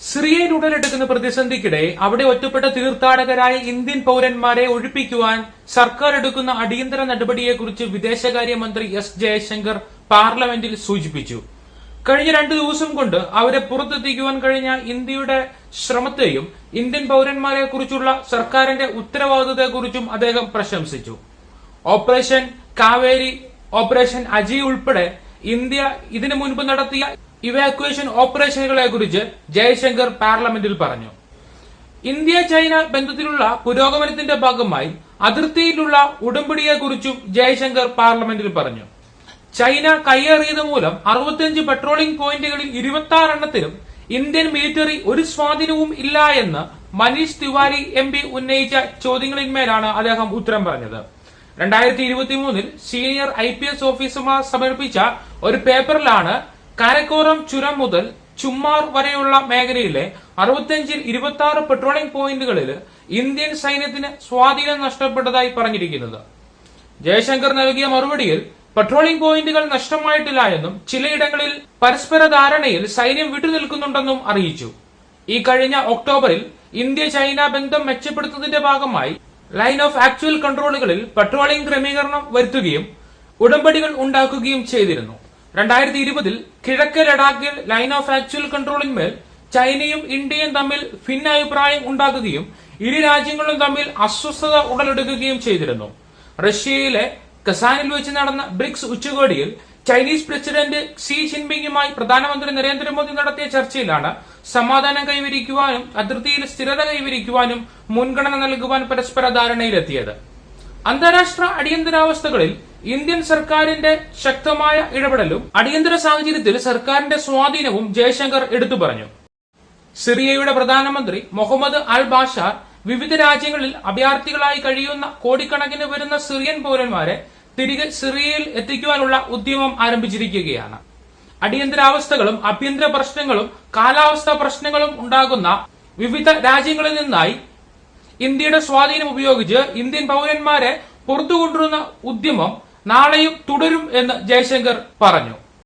സിറിയയിൽ ഉടലെടുക്കുന്ന പ്രതിസന്ധിക്കിടെ അവിടെ ഒറ്റപ്പെട്ട തീർത്ഥാടകരായ ഇന്ത്യൻ പൌരന്മാരെ ഒഴിപ്പിക്കുവാൻ സർക്കാർ എടുക്കുന്ന അടിയന്തര നടപടിയെക്കുറിച്ച് വിദേശകാര്യമന്ത്രി എസ് ജയശങ്കർ പാർലമെന്റിൽ സൂചിപ്പിച്ചു. കഴിഞ്ഞ രണ്ടു ദിവസം കൊണ്ട് അവരെ പുറത്തെത്തിക്കുവാൻ കഴിഞ്ഞ ഇന്ത്യയുടെ ശ്രമത്തെയും ഇന്ത്യൻ പൌരന്മാരെ കുറിച്ചുള്ള സർക്കാരിന്റെ ഉത്തരവാദിത്തത്തെക്കുറിച്ചും അദ്ദേഹം പ്രശംസിച്ചു. ഓപ്പറേഷൻ കാവേരി ഓപ്പറേഷൻ അജി ഉൾപ്പെടെ ഇന്ത്യ ഇതിനു മുൻപ് നടത്തിയ ഇവാക്വേഷൻ ഓപ്പറേഷനുകളെ കുറിച്ച് ജയശങ്കർ പാർലമെന്റിൽ പറഞ്ഞു. ഇന്ത്യ ചൈന ബന്ധത്തിലുള്ള പുരോഗമനത്തിന്റെ ഭാഗമായി അതിർത്തിയിലുള്ള ഉടമ്പടിയെക്കുറിച്ചും ജയശങ്കർ പാർലമെന്റിൽ പറഞ്ഞു. ചൈന കയ്യേറിയത് മൂലം അറുപത്തിയഞ്ച് പെട്രോളിംഗ് പോയിന്റുകളിൽ ഇരുപത്തി ആറ് എണ്ണത്തിലും ഇന്ത്യൻ മിലിറ്ററി ഒരു സ്വാധീനവും ഇല്ല എന്ന് മനീഷ് തിവാരി എം പി ഉന്നയിച്ച ചോദ്യങ്ങളിന്മേലാണ് അദ്ദേഹം ഉത്തരം പറഞ്ഞത്. രണ്ടായിരത്തി ഇരുപത്തി മൂന്നിൽ സീനിയർ ഐ പി എസ് ഓഫീസർമാർ സമർപ്പിച്ച ഒരു പേപ്പറിലാണ് കാരക്കോറം ചുരം മുതൽ ചുമ്മാർ വരെയുള്ള മേഖലയിലെ അറുപത്തിയഞ്ചിൽ ഇരുപത്തി ആറ് പെട്രോളിംഗ് പോയിന്റുകളിൽ ഇന്ത്യൻ സൈന്യത്തിന് സ്വാധീനം നഷ്ടപ്പെട്ടതായി പറഞ്ഞിരിക്കുന്നത്. ജയശങ്കർ നൽകിയ മറുപടിയിൽ പെട്രോളിംഗ് പോയിന്റുകൾ നഷ്ടമായിട്ടില്ല എന്നും ചിലയിടങ്ങളിൽ പരസ്പര ധാരണയിൽ സൈന്യം വിട്ടുനിൽക്കുന്നുണ്ടെന്നും അറിയിച്ചു. ഈ കഴിഞ്ഞ ഒക്ടോബറിൽ ഇന്ത്യ ചൈന ബന്ധം മെച്ചപ്പെടുത്തുന്നതിന്റെ ഭാഗമായി ലൈൻ ഓഫ് ആക്ച്വൽ കൺട്രോളുകളിൽ പെട്രോളിംഗ് ക്രമീകരണം വരുത്തുകയും ഉടമ്പടികൾ ഉണ്ടാക്കുകയും ചെയ്തിരുന്നു. രണ്ടായിരത്തി ഇരുപതിൽ കിഴക്ക് ലഡാക്കിൽ ലൈൻ ഓഫ് ആക്ച്വൽ കൺട്രോളിന്മേൽ ചൈനയും ഇന്ത്യയും തമ്മിൽ ഭിന്നഭിപ്രായം ഉണ്ടാക്കുകയും ഇരു രാജ്യങ്ങളും തമ്മിൽ അസ്വസ്ഥത ഉടലെടുക്കുകയും ചെയ്തിരുന്നു. റഷ്യയിലെ കസാനിൽ വെച്ച് നടന്ന ബ്രിക്സ് ഉച്ചകോടിയിൽ ചൈനീസ് പ്രസിഡന്റ് സി ജിൻപിങ്ങുമായി പ്രധാനമന്ത്രി നരേന്ദ്രമോദി നടത്തിയ ചർച്ചയിലാണ് സമാധാനം കൈവരിക്കുവാനും അതിർത്തിയിൽ സ്ഥിരത കൈവരിക്കുവാനും മുൻഗണന നൽകുവാൻ പരസ്പര ധാരണയിലെത്തിയത്. അന്താരാഷ്ട്ര അടിയന്തരാവസ്ഥകളിൽ ഇന്ത്യൻ സർക്കാരിന്റെ ശക്തമായ ഇടപെടലും അടിയന്തര സാഹചര്യത്തിൽ സർക്കാരിന്റെ സ്വാധീനവും ജയശങ്കർ എടുത്തു പറഞ്ഞു. സിറിയയുടെ പ്രധാനമന്ത്രി മുഹമ്മദ് അൽ ബാഷാർ വിവിധ രാജ്യങ്ങളിൽ അഭയാർത്ഥികളായി കഴിയുന്ന കോടിക്കണക്കിന് വരുന്ന സിറിയൻ പൗരന്മാരെ തിരികെ സിറിയയിൽ എത്തിക്കുവാനുള്ള ഉദ്യമം ആരംഭിച്ചിരിക്കുകയാണ്. അടിയന്തരാവസ്ഥകളും ആഭ്യന്തര പ്രശ്നങ്ങളും കാലാവസ്ഥാ പ്രശ്നങ്ങളും ഉണ്ടാകുന്ന വിവിധ രാജ്യങ്ങളിൽ നിന്നായി ഇന്ത്യയുടെ സ്വാധീനം ഉപയോഗിച്ച് ഇന്ത്യൻ പൗരന്മാരെ പുറത്തുകൊണ്ടിരുന്ന ഉദ്യമം നാളെയും തുടരും എന്ന് ജയശങ്കർ പറഞ്ഞു